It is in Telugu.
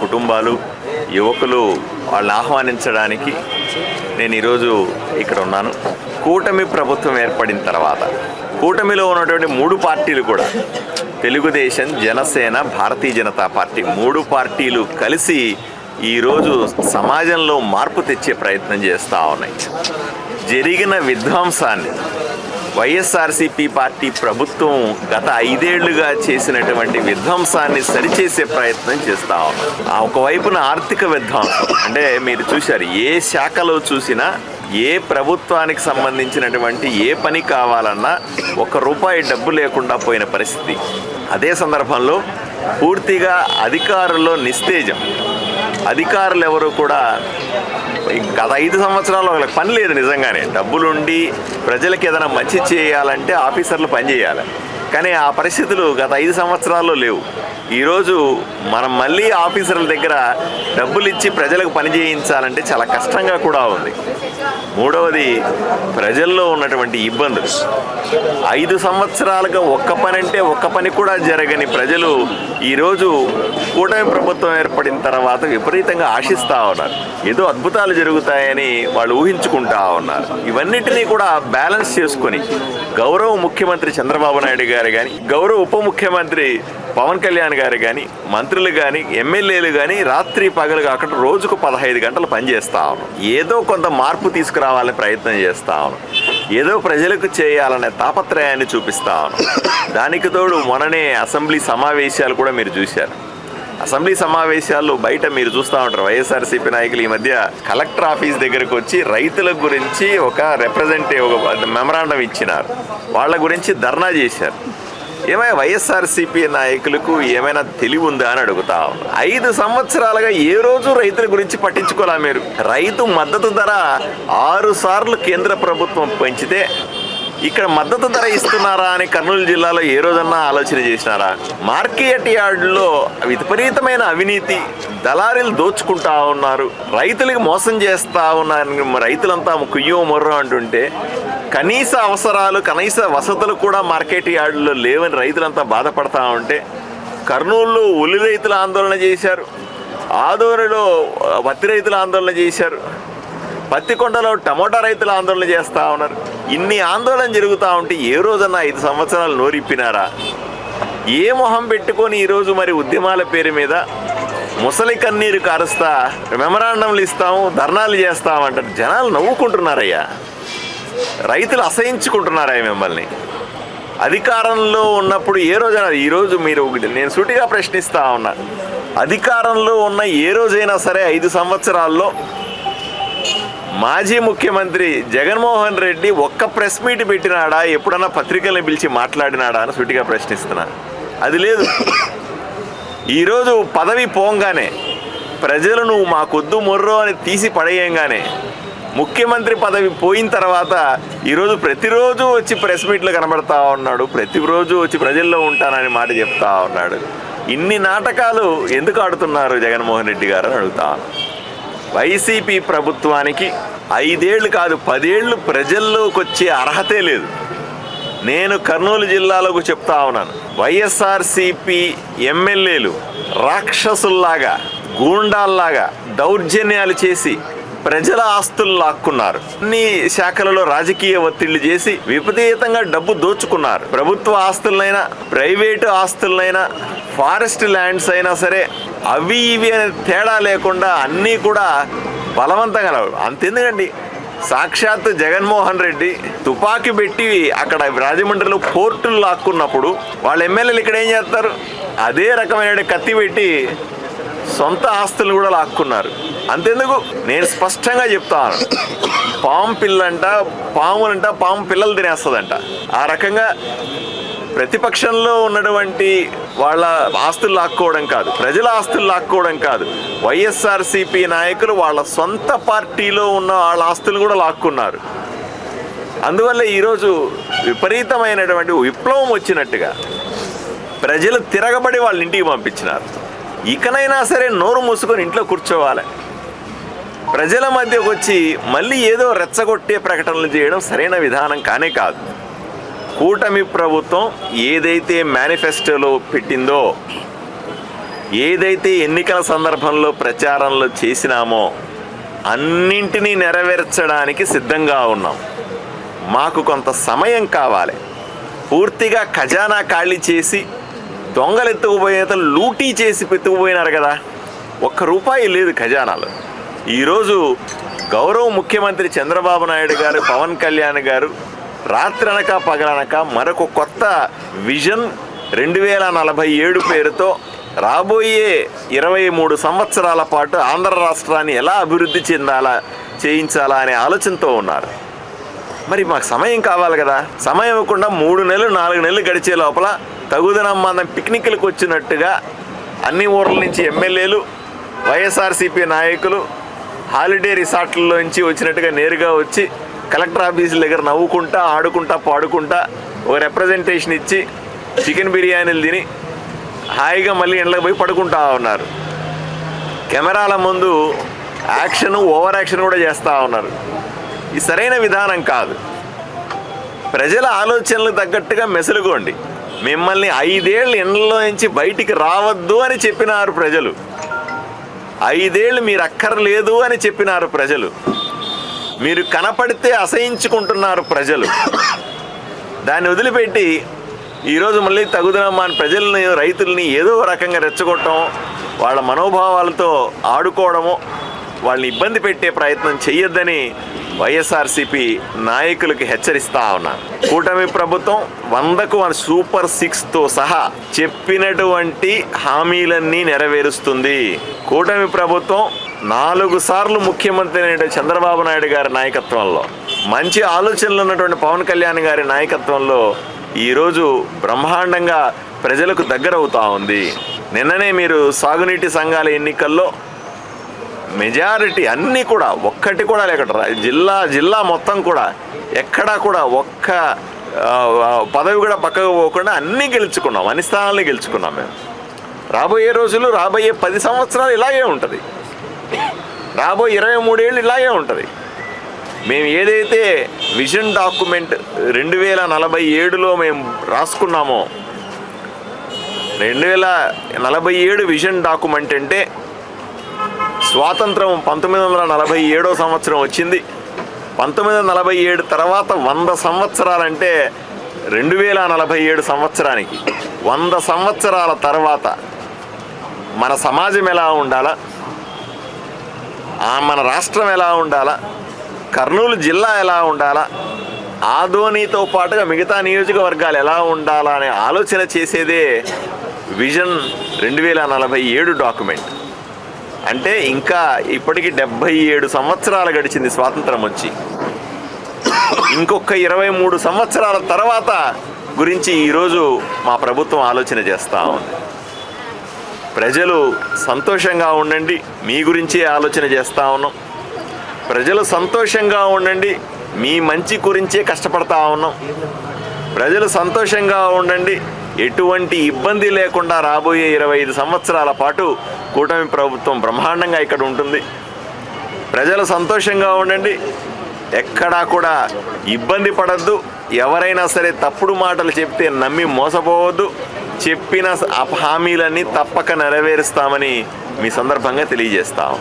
కుటుంబాలు యువకులు వాళ్ళని ఆహ్వానించడానికి నేను ఈరోజు ఇక్కడ ఉన్నాను. కూటమి ప్రభుత్వం ఏర్పడిన తర్వాత కూటమిలో ఉన్నటువంటి మూడు పార్టీలు కూడా తెలుగుదేశం జనసేన భారతీయ జనతా పార్టీ మూడు పార్టీలు కలిసి ఈరోజు సమాజంలో మార్పు తెచ్చే ప్రయత్నం చేస్తూ ఉన్నాయి. జరిగిన విధ్వంసాన్ని వైఎస్ఆర్సీపీ పార్టీ ప్రభుత్వం గత ఐదేళ్ళుగా చేసినటువంటి విధ్వంసాన్ని సరిచేసే ప్రయత్నం చేస్తా ఉన్నాం ఆ ఒకవైపున ఆర్థిక విధ్వంసం. అంటే మీరు చూశారు ఏ శాఖలో చూసినా ఏ ప్రభుత్వానికి సంబంధించినటువంటి ఏ పని కావాలన్నా ఒక రూపాయి డబ్బు లేకుండా పోయిన పరిస్థితి. అదే సందర్భంలో పూర్తిగా అధికారుల్లో నిస్తేజం. అధికారులు ఎవరు కూడా గత ఐదు సంవత్సరాలు వాళ్ళకి పని లేదు నిజంగానే. డబ్బులుండి ప్రజలకు ఏదైనా మంచి చేయాలంటే ఆఫీసర్లు పని చేయాలి. కానీ ఆ పరిస్థితులు గత ఐదు సంవత్సరాల్లో లేవు. ఈరోజు మనం మళ్ళీ ఆఫీసర్ల దగ్గర డబ్బులు ఇచ్చి ప్రజలకు పని చేయించాలంటే చాలా కష్టంగా కూడా ఉంది. మూడవది ప్రజల్లో ఉన్నటువంటి ఇబ్బందులు. ఐదు సంవత్సరాలుగా ఒక్క పని అంటే ఒక్క పని కూడా జరగని ప్రజలు ఈరోజు కూటమి ప్రభుత్వం ఏర్పడిన తర్వాత విపరీతంగా ఆశిస్తూ ఉన్నారు. ఏదో అద్భుతాలు జరుగుతాయని వాళ్ళు ఊహించుకుంటా ఉన్నారు. ఇవన్నిటినీ కూడా బ్యాలెన్స్ చేసుకొని గౌరవ ముఖ్యమంత్రి చంద్రబాబు నాయుడు గారు కానీ గౌరవ ఉప ముఖ్యమంత్రి పవన్ కళ్యాణ్ గారు కానీ మంత్రులు కానీ ఎమ్మెల్యేలు కానీ రాత్రి పగలు కాకుండా రోజుకు పదహైదు గంటలు పనిచేస్తా ఉన్నాం ఏదో కొంత మార్పు తీసుకురావాలని ప్రయత్నం చేస్తా ఉన్నాం ఏదో ప్రజలకు చేయాలనే తాపత్రయాన్ని చూపిస్తా ఉన్నాం దానికి తోడు మొన్ననే అసెంబ్లీ సమావేశాలు కూడా మీరు చూశారు. అసెంబ్లీ సమావేశాల్లో బయట మీరు చూస్తూ ఉంటారు. వైఎస్ఆర్సీపీ నాయకులు ఈ మధ్య కలెక్టర్ ఆఫీస్ దగ్గరకు వచ్చి రైతుల గురించి ఒక రిప్రజెంటేటివ్ ఒక మెమరాండం ఇచ్చినారు. వాళ్ళ గురించి ధర్నా చేశారు. ఏమైనా వైఎస్ఆర్సీపీ నాయకులకు ఏమైనా తెలివి ఉందా అని అడుగుతా. ఐదు సంవత్సరాలుగా ఏ రోజు రైతుల గురించి పట్టించుకోలే మీరు? రైతు మద్దతు ధర ఆరు సార్లు కేంద్ర ప్రభుత్వం పెంచితే ఇక్కడ మద్దతు ధర ఇస్తున్నారా అని కర్నూలు జిల్లాలో ఏ రోజన్నా ఆలోచన చేసినారా? మార్కెట్ యార్డులో విపరీతమైన అవినీతి దళారీలు దోచుకుంటా ఉన్నారు రైతులకు మోసం చేస్తా ఉన్నారు రైతులంతా కుయ్యో మొర్రో అంటుంటే కనీస అవసరాలు కనీస వసతులు కూడా మార్కెట్ యార్డులో లేవని రైతులంతా బాధపడతా ఉంటే కర్నూలులో ఉల్లి రైతుల ఆందోళన చేశారు ఆదోనిలో పత్తి రైతులు ఆందోళన చేశారు పత్తికొండలో టమోటా రైతులు ఆందోళన చేస్తూ ఉన్నారు. ఇన్ని ఆందోళన జరుగుతూ ఉంటే ఏ రోజన్నా ఐదు సంవత్సరాలు నోరిప్పినారా? ఏ మొహం పెట్టుకొని ఈరోజు మరి ఉద్యమాల పేరు మీద ముసలి కన్నీరు కారుస్తా మెమరాండంలు ఇస్తాము ధర్నాలు చేస్తామంటారు. జనాలు నవ్వుకుంటున్నారయ్యా. రైతులు అసహించుకుంటున్నారా మిమ్మల్ని. అధికారంలో ఉన్నప్పుడు ఏ రోజైనా ఈరోజు మీరు నేను సూటిగా ప్రశ్నిస్తా ఉన్నా. అధికారంలో ఉన్న ఏ రోజైనా సరే ఐదు సంవత్సరాల్లో మాజీ ముఖ్యమంత్రి జగన్మోహన్ రెడ్డి ఒక్క ప్రెస్ మీట్ పెట్టినాడా ఎప్పుడన్నా పత్రికల్ని పిలిచి మాట్లాడినాడా అని సూటిగా ప్రశ్నిస్తున్నా. అది లేదు. ఈరోజు పదవి పోంగానే ప్రజలు నువ్వు మాకొద్దు మొర్రో అని తీసి పడేయంగానే ముఖ్యమంత్రి పదవి పోయిన తర్వాత ఈరోజు ప్రతిరోజు వచ్చి ప్రెస్ మీట్లు కనబడతా ఉన్నాడు ప్రతిరోజు వచ్చి ప్రజల్లో ఉంటానని మాట చెప్తా ఉన్నాడు. ఇన్ని నాటకాలు ఎందుకు ఆడుతున్నారు జగన్మోహన్ రెడ్డి గారు అని అడుగుతా వైసీపీ ప్రభుత్వానికి ఐదేళ్ళు కాదు పదేళ్ళు ప్రజల్లోకి వచ్చే అర్హతే లేదు. నేను కర్నూలు జిల్లాలోకి చెప్తా ఉన్నాను. వైఎస్ఆర్సిపి ఎమ్మెల్యేలు రాక్షసుల్లాగా గూండాల్లాగా దౌర్జన్యాలు చేసి ప్రజల ఆస్తులు లాక్కున్నారు. అన్ని శాఖలలో రాజకీయ ఒత్తిళ్ళు చేసి విపరీతంగా డబ్బు దోచుకున్నారు. ప్రభుత్వ ఆస్తులనైనా ప్రైవేటు ఆస్తులనైనా ఫారెస్ట్ ల్యాండ్స్ అయినా సరే అవి ఇవి అనే తేడా లేకుండా అన్నీ కూడా బలవంతంగా అంతెందుకండి? సాక్షాత్ జగన్మోహన్ రెడ్డి తుపాకీ పెట్టి అక్కడ రాజమండ్రిలో పోర్టులు లాక్కున్నప్పుడు వాళ్ళ ఎమ్మెల్యేలు ఇక్కడ ఏం చేస్తారు? అదే రకమైన కత్తి పెట్టి సొంత ఆస్తులు కూడా లాక్కున్నారు. అంతెందుకు? నేను స్పష్టంగా చెప్తాను. పాము పిల్లంట పాములంట పాము పిల్లలు తినేస్తుందంట. ఆ రకంగా ప్రతిపక్షంలో ఉన్నటువంటి వాళ్ళ ఆస్తులు లాక్కోవడం కాదు. ప్రజల ఆస్తులు లాక్కోవడం కాదు. వైఎస్ఆర్సీపీ నాయకులు వాళ్ళ సొంత పార్టీలో ఉన్న వాళ్ళ ఆస్తులు కూడా లాక్కున్నారు. అందువల్ల ఈరోజు విపరీతమైనటువంటి విప్లవం వచ్చినట్టుగా ప్రజలు తిరగబడి వాళ్ళ ఇంటికి పంపించినారు. ఇకనైనా సరే నోరు మూసుకొని ఇంట్లో కూర్చోవాలి. ప్రజల మధ్యకు వచ్చి మళ్ళీ ఏదో రెచ్చగొట్టే ప్రకటనలు చేయడం సరైన విధానం కానే కాదు. కూటమి ప్రభుత్వం ఏదైతే మేనిఫెస్టోలో పెట్టిందో ఏదైతే ఎన్నికల సందర్భంలో ప్రచారంలో చేసినామో అన్నింటినీ నెరవేర్చడానికి సిద్ధంగా ఉన్నాం. మాకు కొంత సమయం కావాలి. పూర్తిగా ఖజానా ఖాళీ చేసి దొంగలు ఎత్తుకుపోయేత లూటీ చేసి పెట్టుకుపోయినారు కదా. ఒక్క రూపాయి లేదు ఖజానాలో. ఈరోజు గౌరవ ముఖ్యమంత్రి చంద్రబాబు నాయుడు గారు పవన్ కళ్యాణ్ గారు రాత్రనక పగలనక మరొక కొత్త విజన్ రెండు వేల నలభై ఏడు పేరుతో రాబోయే ఇరవై మూడు సంవత్సరాల పాటు ఆంధ్ర రాష్ట్రాన్ని ఎలా అభివృద్ధి చెందాలా చేయించాలా అనే ఆలోచనతో ఉన్నారు. మరి మాకు సమయం కావాలి కదా. సమయం ఇవ్వకుండా మూడు నెలలు నాలుగు నెలలు గడిచే లోపల తగుదనం మనం పిక్నిక్లకు వచ్చినట్టుగా అన్ని ఊర్ల నుంచి ఎమ్మెల్యేలు వైఎస్ఆర్సీపీ నాయకులు హాలిడే రిసార్ట్లలో నుంచి వచ్చినట్టుగా నేరుగా వచ్చి కలెక్టర్ ఆఫీసుల దగ్గర నవ్వుకుంటా ఆడుకుంటా పాడుకుంటా ఒక రిప్రజెంటేషన్ ఇచ్చి చికెన్ బిర్యానీలు తిని హాయిగా మళ్ళీ ఇండ్లకు పోయి పడుకుంటా ఉన్నారు. కెమెరాల ముందు యాక్షన్ ఓవర్ యాక్షన్ కూడా చేస్తూ ఉన్నారు. ఇది సరైన విధానం కాదు. ప్రజల ఆలోచనలకు తగ్గట్టుగా మెసులుకోండి. మిమ్మల్ని ఐదేళ్ళు ఇండ్లలో నుంచి బయటికి రావద్దు అని చెప్పినారు ప్రజలు. ఐదేళ్ళు మీరు అక్కర్లేదు అని చెప్పినారు ప్రజలు. మీరు కనపడితే అసహించుకుంటున్నారు ప్రజలు. దాన్ని వదిలిపెట్టి ఈరోజు మళ్ళీ తగుదనమ్మా అని ప్రజల్ని రైతుల్ని ఏదో రకంగా రెచ్చగొట్టడం వాళ్ళ మనోభావాలతో ఆడుకోవడము వాళ్ళని ఇబ్బంది పెట్టే ప్రయత్నం చెయ్యొద్దని వైఎస్ఆర్సీపీ నాయకులకి హెచ్చరిస్తా ఉన్నాను కూటమి ప్రభుత్వం వందకు వన్ సూపర్ సిక్స్తో సహా చెప్పినటువంటి హామీలన్నీ నెరవేరుస్తుంది. కూటమి ప్రభుత్వం నాలుగు సార్లు ముఖ్యమంత్రి అయిన చంద్రబాబు నాయుడు గారి నాయకత్వంలో మంచి ఆలోచనలు ఉన్నటువంటి పవన్ కళ్యాణ్ గారి నాయకత్వంలో ఈరోజు బ్రహ్మాండంగా ప్రజలకు దగ్గరవుతా ఉంది. నిన్ననే మీరు సాగునీటి సంఘాల ఎన్నికల్లో మెజారిటీ అన్నీ కూడా ఒక్కటి కూడా లేకట జిల్లా జిల్లా మొత్తం కూడా ఎక్కడా కూడా ఒక్క పదవి కూడా పక్కకు పోకుండా అన్నీ గెలుచుకున్నాం. అన్ని స్థానాలని గెలుచుకున్నాం మేము. రాబోయే రోజులు రాబోయే పది సంవత్సరాలు ఇలాగే ఉంటుంది. రాబోయే ఇరవై మూడేళ్ళు ఇలాగే ఉంటుంది. మేము ఏదైతే విజన్ డాక్యుమెంట్ రెండు వేల నలభై ఏడులో మేము రాసుకున్నామో రెండు వేల నలభై ఏడు విజన్ డాక్యుమెంట్ అంటే స్వాతంత్రం పంతొమ్మిది వందల నలభై ఏడో సంవత్సరం వచ్చింది. పంతొమ్మిది వందల నలభై ఏడు తర్వాత వంద సంవత్సరాలంటే రెండు వేల నలభై ఏడు సంవత్సరానికి. వంద సంవత్సరాల తర్వాత మన సమాజం ఎలా ఉండాలా? మన రాష్ట్రం ఎలా ఉండాలా? కర్నూలు జిల్లా ఎలా ఉండాలా? ఆధోనితో పాటుగా మిగతా నియోజకవర్గాలు ఎలా ఉండాలా అనే ఆలోచన చేసేదే విజన్ రెండు వేల నలభై ఏడు డాక్యుమెంట్. అంటే ఇంకా ఇప్పటికి డెబ్భై ఏడు సంవత్సరాలు గడిచింది స్వాతంత్రం వచ్చి. ఇంకొక ఇరవై మూడు సంవత్సరాల తర్వాత గురించి ఈరోజు మా ప్రభుత్వం ఆలోచన చేస్తూ ఉంది. ప్రజలు సంతోషంగా ఉండండి మీ గురించే ఆలోచన చేస్తూ ఉన్నాం. ప్రజలు సంతోషంగా ఉండండి మీ మంచి గురించే కష్టపడతా ఉన్నాం. ప్రజలు సంతోషంగా ఉండండి ఎటువంటి ఇబ్బంది లేకుండా రాబోయే ఇరవై ఐదు సంవత్సరాల పాటు కూటమి ప్రభుత్వం బ్రహ్మాండంగా ఇక్కడ ఉంటుంది. ప్రజలు సంతోషంగా ఉండండి. ఎక్కడా కూడా ఇబ్బంది పడద్దు. ఎవరైనా సరే తప్పుడు మాటలు చెప్తే నమ్మి మోసపోవద్దు. చెప్పిన హామీలన్నీ తప్పక నెరవేరుస్తామని మీ సందర్భంగా తెలియజేస్తాం.